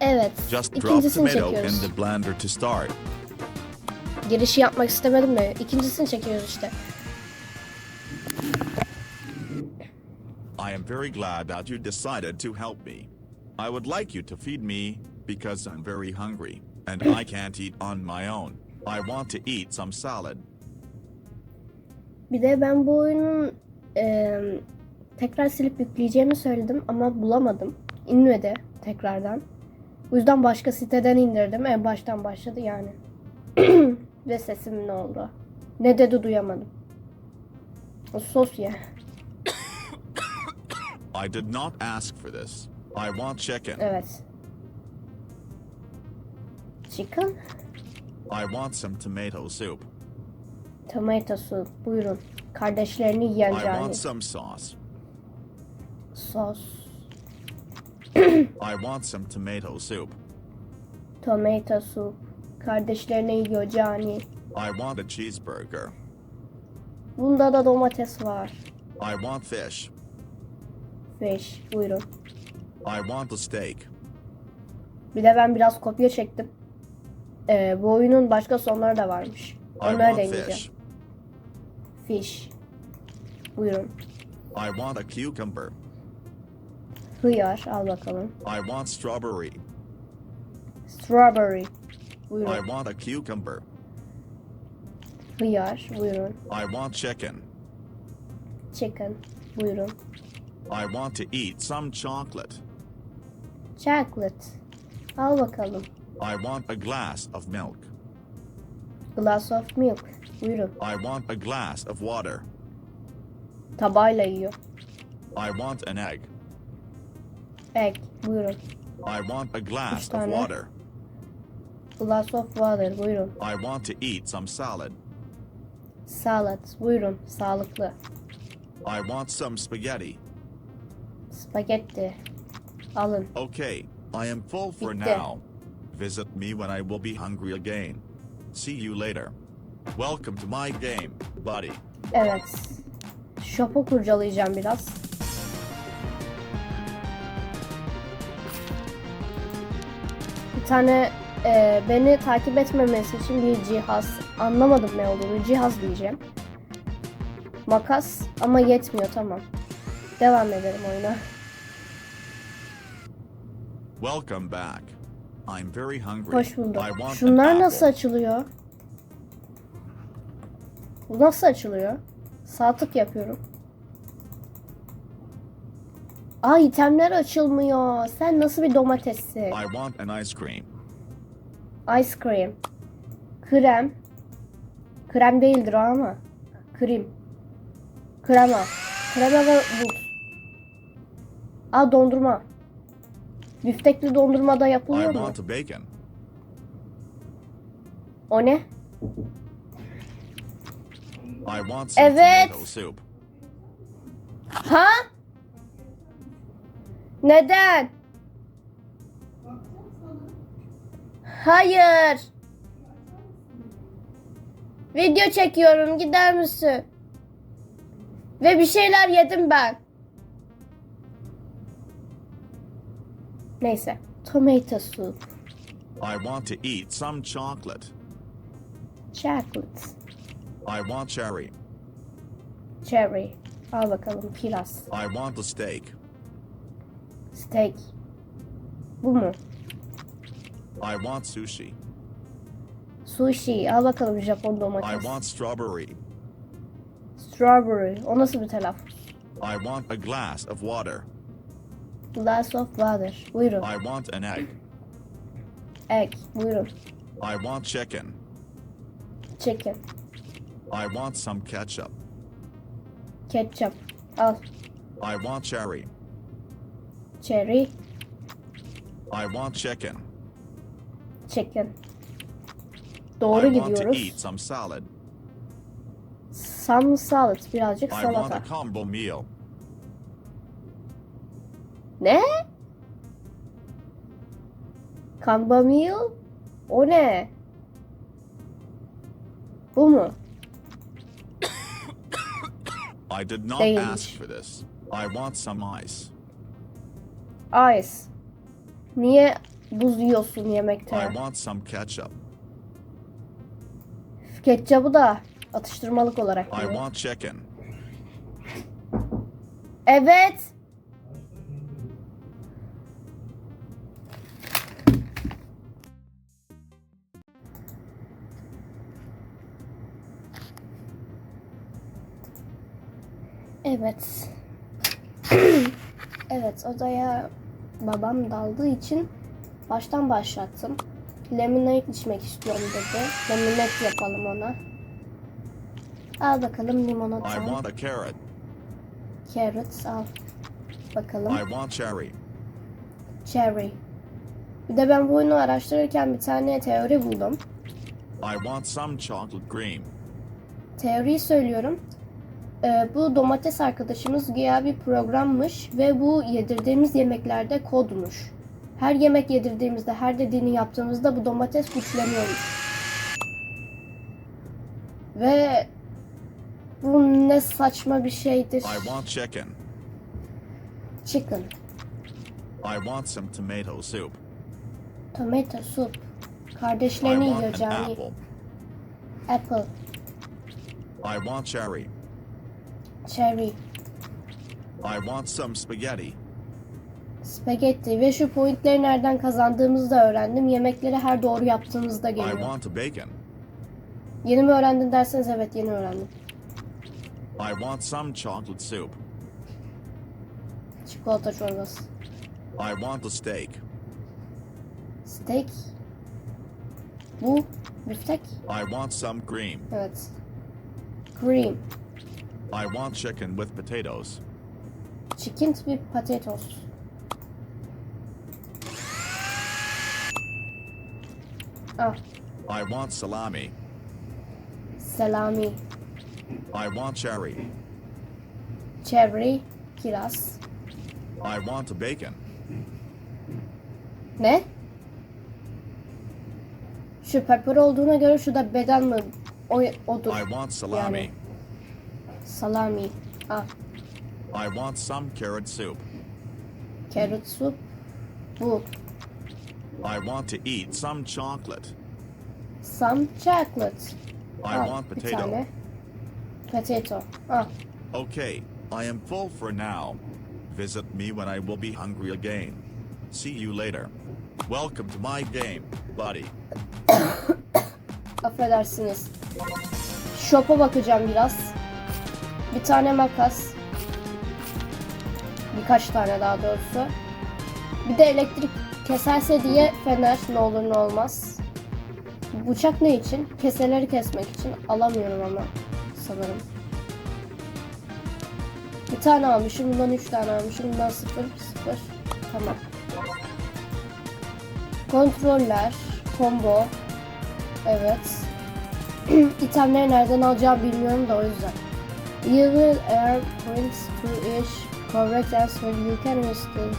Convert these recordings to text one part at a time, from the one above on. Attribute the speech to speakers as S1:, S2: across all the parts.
S1: Evet.
S2: Just drop
S1: İkincisini
S2: tomato in
S1: çekiyoruz.
S2: the blender to start.
S1: Girişi yapmak istemedim de ikincisini çekiyoruz işte.
S2: I am very glad that you decided to help me. I would like you to feed me because I'm very hungry and I can't eat on my own. I want to eat some salad.
S1: Bir de ben bu oyunun e, tekrar silip yükleyeceğimi söyledim ama bulamadım. İnmedi tekrardan. Bu yüzden başka siteden indirdim. En baştan başladı yani. Ve sesim ne oldu? Ne dedi duyamadım. O sos ye.
S2: I did not ask for this. I want chicken.
S1: Evet. Chicken.
S2: I want some tomato soup.
S1: Tomato soup. Buyurun. Kardeşlerini yiyen
S2: I want some sauce.
S1: Sos.
S2: I want some tomato soup.
S1: Tomato soup. Kardeşlerini yiyor cani.
S2: I want a cheeseburger.
S1: Bunda da domates var.
S2: I want fish.
S1: Fish. Buyurun.
S2: I want a steak.
S1: Bir de ben biraz kopya çektim. Ee, bu oyunun başka sonları da varmış. Onları deneyeceğim.
S2: fish.
S1: Fish. Buyurun.
S2: I want a cucumber.
S1: Hıyar. Al bakalım.
S2: I want strawberry.
S1: Strawberry.
S2: I
S1: Buyurun.
S2: want a cucumber.
S1: Hıyar. Buyurun.
S2: I want chicken.
S1: Chicken. Buyurun.
S2: I want to eat some chocolate.
S1: Chocolate. Al bakalım.
S2: I want a glass of milk.
S1: Glass of milk. Buyurun.
S2: I want a glass of water.
S1: Tabağıyla yiyor.
S2: I want an egg.
S1: Egg. Buyurun.
S2: I want a glass of water.
S1: Glass of water. Buyurun.
S2: I want to eat some salad.
S1: Salad. Buyurun. Sağlıklı.
S2: I want some spaghetti.
S1: Spagetti. Alın.
S2: Okay, I am full for
S1: Bitti.
S2: now. Visit me when I will be hungry again. See you later. Welcome to my game, buddy.
S1: Evet. Shop'u kurcalayacağım biraz. Tane e, beni takip etmemesi için bir cihaz. Anlamadım ne olduğunu. Cihaz diyeceğim. Makas ama yetmiyor tamam. Devam edelim oyuna.
S2: Welcome back. I'm very hungry.
S1: Hoş bulduk. Şunlar nasıl açılıyor? Bu nasıl açılıyor? Sağ tık yapıyorum. Aa itemler açılmıyor. Sen nasıl bir domatessin?
S2: I want an ice cream.
S1: Ice cream. Krem. Krem değildir o ama. Krem. Krema. Krema ve buz. Aa dondurma. Büftekli dondurma da
S2: I
S1: yapılıyor mu?
S2: want a bacon.
S1: O ne?
S2: I want some
S1: Evet.
S2: tomato soup.
S1: Ha? Neden? Hayır. Video çekiyorum. Gider misin? Ve bir şeyler yedim ben. Neyse. Tomato soup.
S2: I want to eat some chocolate.
S1: Chocolate.
S2: I want cherry.
S1: Cherry. Al bakalım kiraz.
S2: I want a steak.
S1: Steak. Bu mu?
S2: I want sushi.
S1: Sushi. Al bakalım Japon
S2: I
S1: domates.
S2: want strawberry.
S1: Strawberry. O nasıl bir telaffuz?
S2: I want a glass of water.
S1: Glass of water. Buyurun.
S2: I want an egg.
S1: Egg. Buyurun.
S2: I want chicken.
S1: Chicken.
S2: I want some ketchup.
S1: Ketchup. Al.
S2: I want cherry.
S1: Cherry.
S2: I want chicken.
S1: Chicken. Doğru
S2: I want to
S1: gidiyoruz.
S2: eat some salad.
S1: Some salad. Birazcık
S2: I want a
S1: salata.
S2: combo meal.
S1: Ne? Kamba meal? O ne? Bu mu?
S2: I did not
S1: Değilmiş.
S2: ask for this. I want some ice.
S1: Ice. Niye Buz yiyorsun yemekte.
S2: I want some ketchup.
S1: Ketçabı da atıştırmalık olarak
S2: I want chicken.
S1: Evet. Evet. Evet odaya babam daldığı için baştan başlattım. Lemonade içmek istiyorum dedi. Lemonade yapalım ona. Al bakalım
S2: I
S1: limonata.
S2: want a carrot.
S1: Carrots al. Bakalım.
S2: I want cherry.
S1: Cherry. Bir de ben bu oyunu araştırırken bir tane teori buldum.
S2: I want some chocolate cream.
S1: Teoriyi söylüyorum. Ee, bu domates arkadaşımız güya bir programmış ve bu yedirdiğimiz yemeklerde kodmuş. Her yemek yedirdiğimizde, her dediğini yaptığımızda bu domates güçleniyormuş. Ve bu ne saçma bir şeydir.
S2: I want chicken.
S1: Chicken,
S2: I want some tomato soup.
S1: tomato soup. Kardeşlerini yiyor Cani.
S2: apple.
S1: Apple,
S2: I want cherry.
S1: Cherry.
S2: I want some spaghetti.
S1: Spagetti ve şu pointleri nereden kazandığımızı da öğrendim. Yemekleri her doğru yaptığımızda
S2: I
S1: geliyor.
S2: want a bacon.
S1: Yeni mi öğrendin derseniz evet yeni öğrendim.
S2: I want some chocolate soup.
S1: Çikolata çorbası.
S2: I want a steak.
S1: Steak. Bu biftek.
S2: I want some cream.
S1: Evet. Cream.
S2: I want chicken with potatoes.
S1: Chicken with potatoes. Ah,
S2: I want salami.
S1: salami.
S2: I want cherry.
S1: Cherry. Kiraz.
S2: I want bacon.
S1: Ne? Şu pepper olduğuna göre şu da beden mi? O, odur.
S2: I want salami.
S1: Yani. Salami. Ah,
S2: I want some carrot soup.
S1: carrot soup. Bu.
S2: I want to eat some chocolate.
S1: Some chocolate.
S2: I
S1: Al,
S2: want
S1: bir
S2: potato.
S1: tane. Potato. Ah,
S2: Okay, I am full for now. Visit me when I will be hungry again. See you later. Welcome to my game, buddy.
S1: affedersiniz. Shop'a bakacağım biraz. Bir tane makas. Birkaç tane daha doğrusu. Bir de elektrik keserse diye fener ne olur ne olmaz. Bıçak ne için? Keseleri kesmek için. Alamıyorum ama sanırım. Bir tane almışım. Bundan üç tane almışım. Bundan sıfır sıfır. Tamam. Kontroller. Combo. Evet. İtemleri nereden alacağımı bilmiyorum da o yüzden. Will earn points to each correct answer. You can use this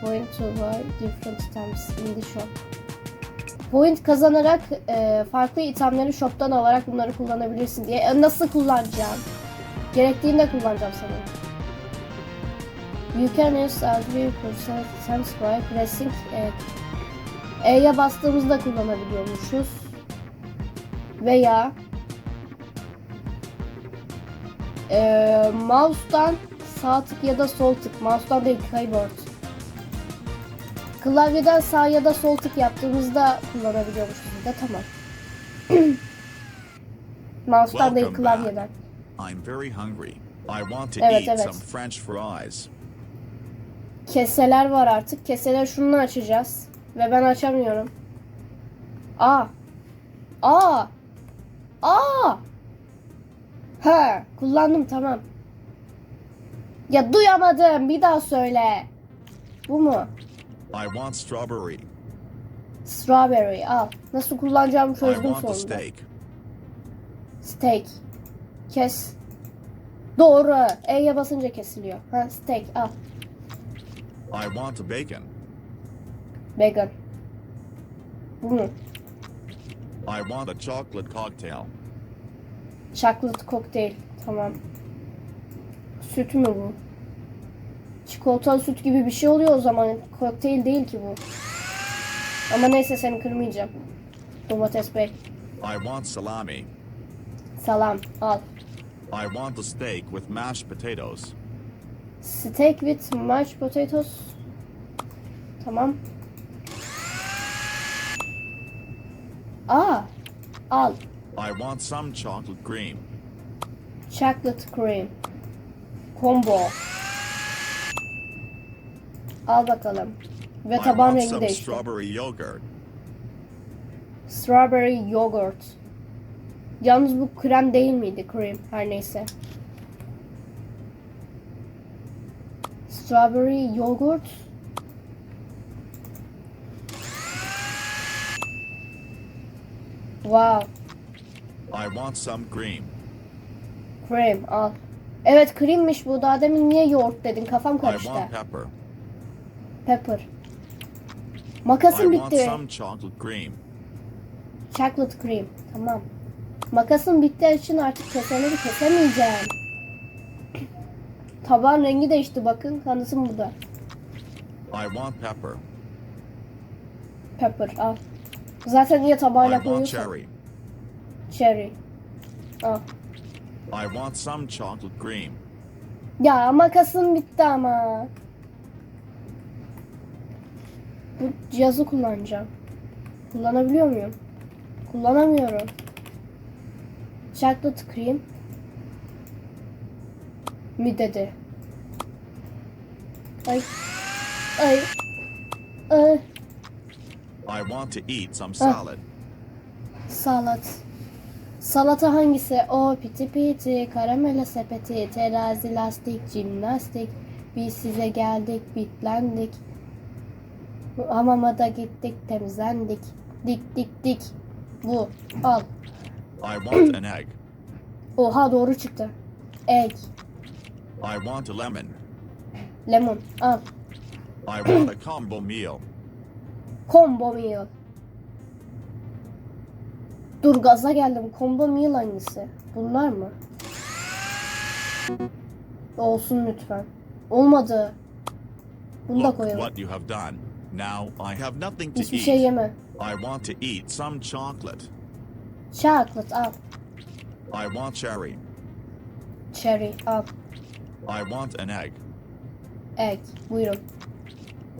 S1: point to buy different items in the shop. Point kazanarak e, farklı itemleri shop'tan alarak bunları kullanabilirsin diye. E, nasıl kullanacağım? Gerektiğinde kullanacağım sanırım. You can use every percent items by pressing E. E'ye bastığımızda kullanabiliyormuşuz veya eee mouse'dan sağ tık ya da sol tık, mouse'dan değil keyboard. Klavyeden sağ ya da sol tık yaptığımızda kullanabiliyormuşuz de tamam. mouse'dan değil klavyeden.
S2: I'm very hungry. I want to
S1: Evet,
S2: eat
S1: evet.
S2: some French fries.
S1: Keseler var artık. Keseler şunu açacağız. Ve ben açamıyorum. Aa. Aa. Aa. Ha, kullandım tamam. Ya duyamadım. Bir daha söyle. Bu mu?
S2: I want strawberry.
S1: Strawberry al. Nasıl kullanacağımı çözdüm sonunda.
S2: steak.
S1: Steak. Kes. Doğru. E'ye basınca kesiliyor. Ha, steak al.
S2: I want bacon.
S1: Vegan. Bu mu?
S2: I want a chocolate cocktail.
S1: Chocolate kokteyl. Tamam. Süt mü bu? Çikolatalı süt gibi bir şey oluyor o zaman. Kokteyl değil ki bu. Ama neyse seni kırmayacağım. Domates bey.
S2: I want salami.
S1: Salam al.
S2: I want a steak with mashed potatoes.
S1: Steak with mashed potatoes. Tamam. Aa, al.
S2: I want some chocolate cream.
S1: Chocolate cream. Combo. Al bakalım. Ve taban rengi değişti.
S2: strawberry yogurt.
S1: Strawberry yogurt. Yalnız bu krem değil miydi? Cream. Her neyse. Strawberry yogurt. Wow.
S2: I want some cream.
S1: Cream al. Evet creammiş bu. Daha demin niye yoğurt dedin? Kafam
S2: I
S1: karıştı.
S2: want pepper.
S1: Pepper.
S2: I
S1: Makasım
S2: want
S1: bitti.
S2: some chocolate cream.
S1: Chocolate cream. Tamam. Makasım bittiği için artık keseleri kesemeyeceğim. Tabağın rengi değişti bakın. Kanıtım burada.
S2: I want pepper.
S1: Pepper al. Zaten niye tabağıyla
S2: I want
S1: koyuyorsan.
S2: Cherry.
S1: Al.
S2: I want some chocolate cream.
S1: Ya makasım bitti ama. Bu cihazı kullanacağım. Kullanabiliyor muyum? Kullanamıyorum. Chocolate cream mi dedi? Ay. Ay. Ay.
S2: I want to eat some salad.
S1: Salat. Salata hangisi? O piti piti, karamele sepeti, terazi lastik, jimnastik. Biz size geldik, bitlendik. Hamama da gittik, temizlendik. Dik dik dik. Bu. Al.
S2: I want an egg.
S1: Oha doğru çıktı. Egg.
S2: I want a lemon.
S1: Lemon. Al.
S2: I want a combo meal.
S1: Combo meal. Dur gaza geldim. Combo meal hangisi? Bunlar mı? Olsun lütfen. Olmadı. Bunu da koyalım.
S2: what you have done. Now I have nothing to
S1: Hiçbir şey
S2: eat.
S1: yeme.
S2: I want to eat some chocolate.
S1: Chocolate al.
S2: I want cherry.
S1: Cherry al.
S2: I want an egg.
S1: Egg. Buyurun.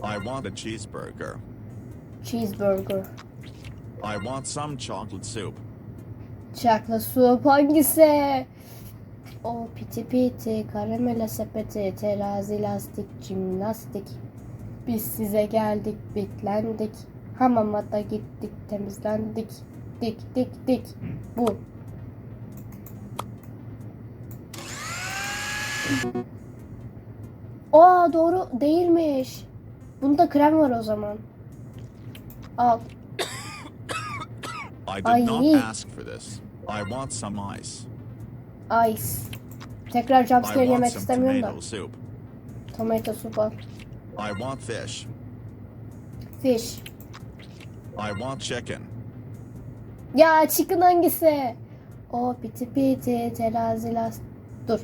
S2: I want a cheeseburger.
S1: Cheeseburger.
S2: I want some chocolate soup.
S1: Chocolate soup hangisi? O piti piti, karamele sepeti, terazi lastik, jimnastik. Biz size geldik, bitlendik. Hamama da gittik, temizlendik. Dik dik dik. Bu. Aa doğru değilmiş. Bunda krem var o zaman. Al.
S2: I did
S1: Ay.
S2: not ask for this. I want some ice.
S1: Ice. Tekrar
S2: I
S1: jumpscare
S2: want
S1: yemek
S2: some
S1: istemiyorum da.
S2: tomato soup.
S1: Tomato soup al.
S2: I want fish.
S1: Fish.
S2: I want chicken.
S1: Ya chicken hangisi? O piti piti terazi las... Dur.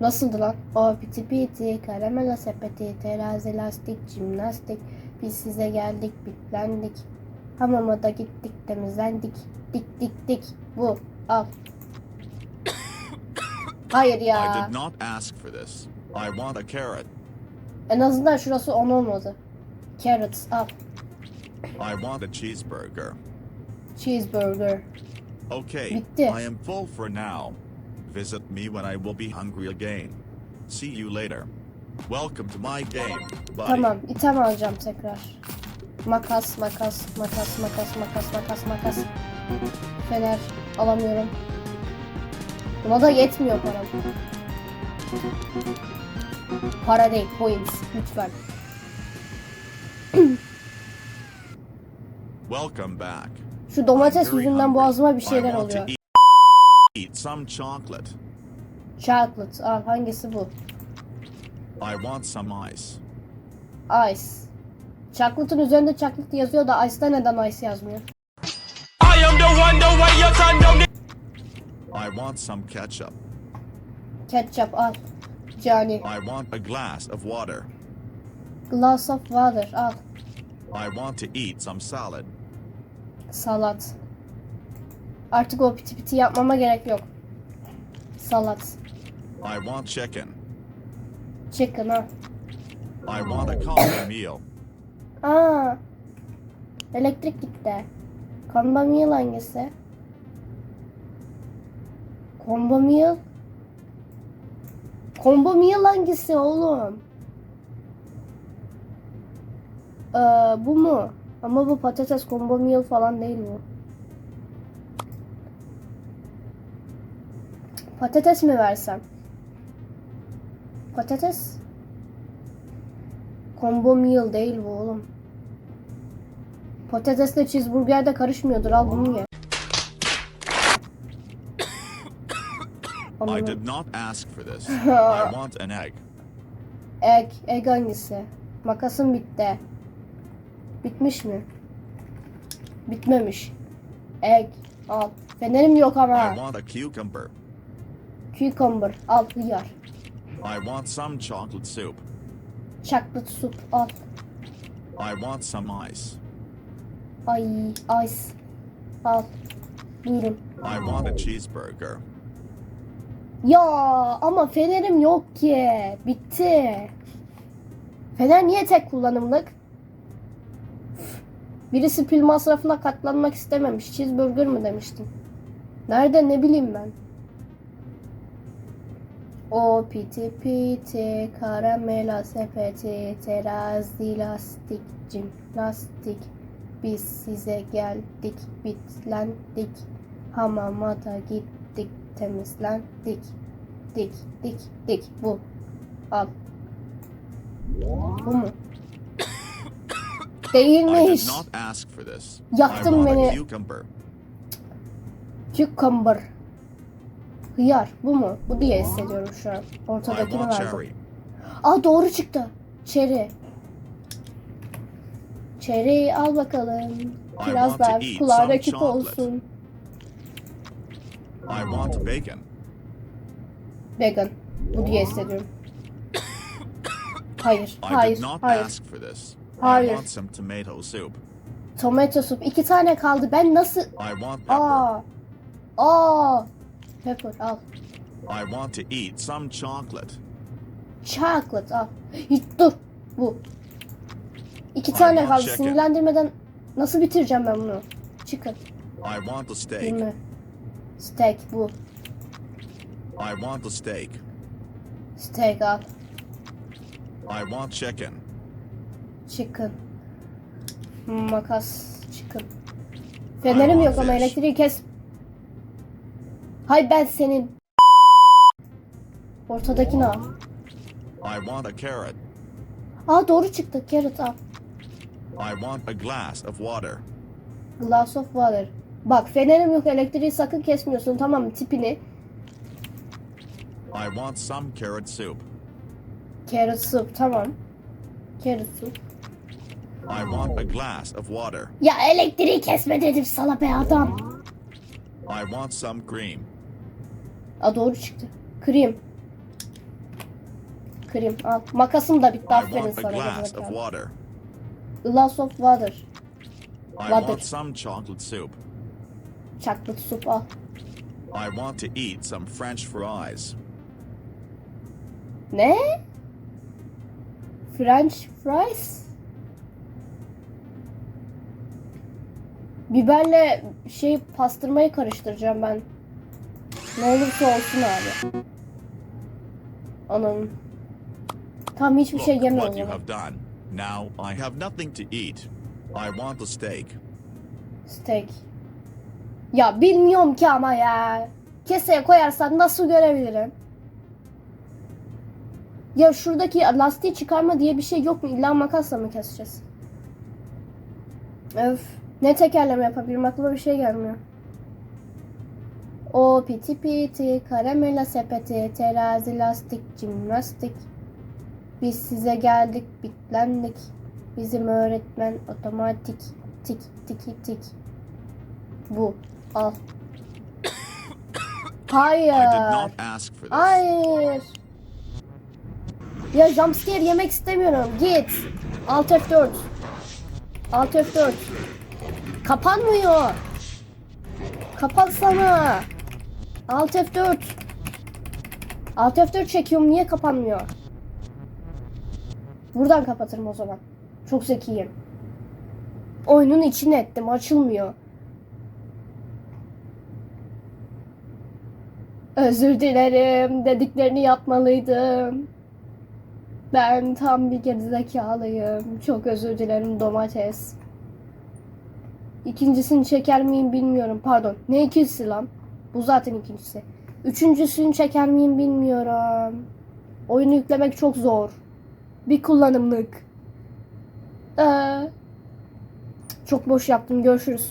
S1: Nasıldı lan? O piti piti karamela sepeti terazi lastik jimnastik. Biz size geldik bitlendik. Hamama da gittik temizlendik. Dik dik dik. Bu. Al. Hayır
S2: I
S1: ya.
S2: did not ask for this. I want a carrot.
S1: En azından şurası 10 olmadı. Carrots al.
S2: I want a cheeseburger.
S1: Cheeseburger.
S2: Okay,
S1: Bitti.
S2: I am full for now. Visit me when I will be hungry again. See you later. Welcome to my game, buddy.
S1: Tamam, item alacağım tekrar. Makas, makas, makas, makas, makas, makas, makas. Fener alamıyorum. Buna da yetmiyor param. Para değil, coins. Lütfen.
S2: Welcome back.
S1: Şu domates yüzünden boğazıma bir şeyler oluyor.
S2: eat, eat some chocolate.
S1: Chocolate. Al hangisi bu?
S2: I want some ice.
S1: Ice. Chocolate'ın üzerinde chocolate yazıyor da Ice'da neden ice yazmıyor?
S3: I am the one, the way you condemn
S2: I want some ketchup.
S1: Ketchup al. Cani.
S2: I want a glass of water.
S1: Glass of water al.
S2: I want to eat some salad.
S1: Salat. Artık o piti piti yapmama gerek yok. Salat.
S2: I want chicken.
S1: Chicken ha.
S2: I want a combo meal.
S1: Aa. Elektrik gitti. Combo meal hangisi? Combo meal? Combo meal hangisi oğlum? Ee, bu mu? Ama bu patates combo meal falan değil bu. Patates mi versem? Patates? Combo meal değil bu oğlum. Patatesle cheeseburger de karışmıyordur al bunu ye.
S2: I did not ask for this. I want an egg.
S1: Egg. Egg hangisi? Makasım bitti. Bitmiş mi? Bitmemiş. Egg. Al. Fenerim yok
S2: I
S1: ama.
S2: want a cucumber.
S1: Cucumber. Al hıyar.
S2: I want some chocolate soup.
S1: Chocolate soup. Al.
S2: I want some ice.
S1: Ay. Ice. Al. Buyurun.
S2: I want a cheeseburger.
S1: Ya ama fenerim yok ki. Bitti. Fener niye tek kullanımlık? Birisi pil masrafına katlanmak istememiş. Cheeseburger mı demiştim. Nerede ne bileyim ben. O piti piti karamela sepeti terazi lastik cim lastik biz size geldik bitlendik. Hamama da gittik temizlendik. Dik dik dik bu. Al. Bu mu? Değilmiş. Yaktın beni.
S2: cucumber.
S1: Hıyar bu mu bu diye hissediyorum şu an ortadakini verdim. Aa doğru çıktı. Çeri. Çeri al bakalım. Ver.
S2: eat
S1: Kulağa rakip olsun.
S2: I want bacon.
S1: Vegan. Bu diye hissediyorum. Hayır. Hayır. Hayır. Hayır.
S2: want some tomato soup.
S1: Tomato soup. İki tane kaldı. Ben nasıl... Aa. Aa. Pepper al.
S2: I want to eat some chocolate.
S1: Chocolate al. Hiç dur. Bu. İki tane kaldı. Sinirlendirmeden nasıl bitireceğim ben bunu? Chicken.
S2: I want a steak.
S1: Değil mi? Steak bu.
S2: I want a steak.
S1: Steak al.
S2: I want chicken.
S1: Chicken. Makas chicken. Fenerim yok ama elektriği kes. Hay ben senin. Ortadakini al.
S2: I want a carrot.
S1: Aa doğru çıktı. Carrot al.
S2: I want a glass of water.
S1: Glass of water. Bak fenerim yok elektriği sakın kesmiyorsun tamam mı tipini.
S2: I want some carrot soup.
S1: Carrot soup tamam. Carrot soup.
S2: I want a glass of water.
S1: Ya elektriği kesme dedim sana be adam.
S2: I want some cream.
S1: Aa doğru çıktı. Krem. Krem al. Makasım da bitti aferin
S2: a
S1: sana.
S2: glass of water.
S1: Glass of water.
S2: I
S1: Water.
S2: want some chocolate soup.
S1: Chocolate soup al.
S2: I want to eat some French fries.
S1: Ne? French fries? Biberle şey pastırmayı karıştıracağım ben. Ne olursa olsun abi. Anam. Tam hiçbir şey
S2: you have done. Now I have nothing to eat. I want a steak.
S1: Steak. Ya bilmiyorum ki ama ya. Keseye koyarsan nasıl görebilirim? Ya şuradaki lastiği çıkarma diye bir şey yok mu? İlla makasla mı keseceğiz? Öf. Ne tekerleme yapabilirim? Aklıma bir şey gelmiyor. O piti piti, karamela sepeti, terazi lastik, jimnastik. Biz size geldik, bitlendik. Bizim öğretmen otomatik, tik tiki tik. Bu, al. Hayır. Hayır. Ya jumpscare yemek istemiyorum. Git. Alt F4. Alt F4. Kapanmıyor. Kapatsana. Alt F4. Alt F4 çekiyorum niye kapanmıyor? Buradan kapatırım o zaman. Çok zekiyim. Oyunun içine ettim açılmıyor. Özür dilerim. Dediklerini yapmalıydım. Ben tam bir gerizekalıyım. Çok özür dilerim domates. İkincisini çeker miyim bilmiyorum. Pardon. Ne ikincisi lan? Bu zaten ikincisi. Üçüncüsünü çeker miyim bilmiyorum. Oyunu yüklemek çok zor. Bir kullanımlık. Ee, çok boş yaptım. Görüşürüz.